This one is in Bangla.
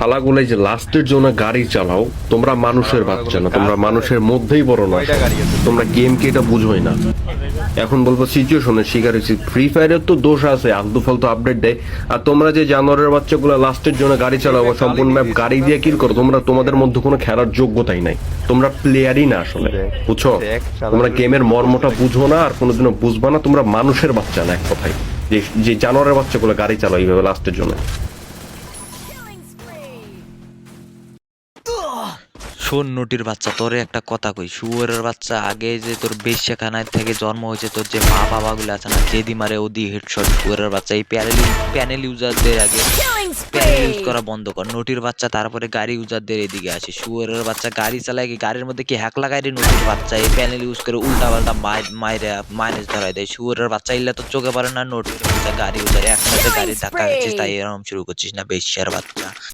শালাগুলাই যে লাস্টের জন্য গাড়ি চালাও, তোমরা মানুষের বাচ্চা না, তোমরা মানুষের মধ্যেই বড় না। তোমরা গেমকে এটা বুঝোই না। এখন বলব সিচুয়েশনের শিকার হয়েছি। ফ্রি ফায়ারের তো দোষ আছে, আলতু ফালতু আপডেট দেয়। আর তোমরা যে জানোয়ারের বাচ্চাগুলো লাস্টের জন্য গাড়ি চালাও বা সম্পূর্ণ ম্যাপ গাড়ি দিয়ে কিল করো, তোমরা তোমাদের মধ্যে কোনো খেলার যোগ্যতাই নাই। তোমরা প্লেয়ারই না আসলে, বুঝছ? তোমরা গেমের মর্মটা বুঝো না, আর কোনোদিনও বুঝবা না, তোমরা মানুষের বাচ্চা না এক কথায়। যে জানোয়ারের বাচ্চাগুলো গাড়ি চালাও এইভাবে লাস্টের জন্য। শোন নটির বাচ্চা তোরে একটা কথা কই শুয়োরের বাচ্চা আগে যে তোর বেশ্যাখানায় থেকে জন্ম হয়েছে তোর যে মা বাবাগুলো আছে না যেদি মারে ওদি হেডশট শুয়োরের বাচ্চা এই প্যানেল প্যানেল ইউজারদের আগে প্যানেল ইউজ করা বন্ধ কর নটির বাচ্চা তারপরে গাড়ি ইউজারদের এদিকে আসে শুয়োরের বাচ্চা গাড়ি চালায় কি গাড়ির মধ্যে কি হ্যাক লাগাই রে নটির বাচ্চা এই প্যানেল ইউজ করে উল্টা পাল্টা মাইরে মাইনেজ ধরাই দেয় শুয়োরের বাচ্চা ইল্লা তো চোখে পারে না নটির বাচ্চা গাড়ি ইউজার এক গাড়ি ধাক্কা খাচ্ছিস তাই এরকম শুরু করছিস না বেশ্যার বাচ্চা।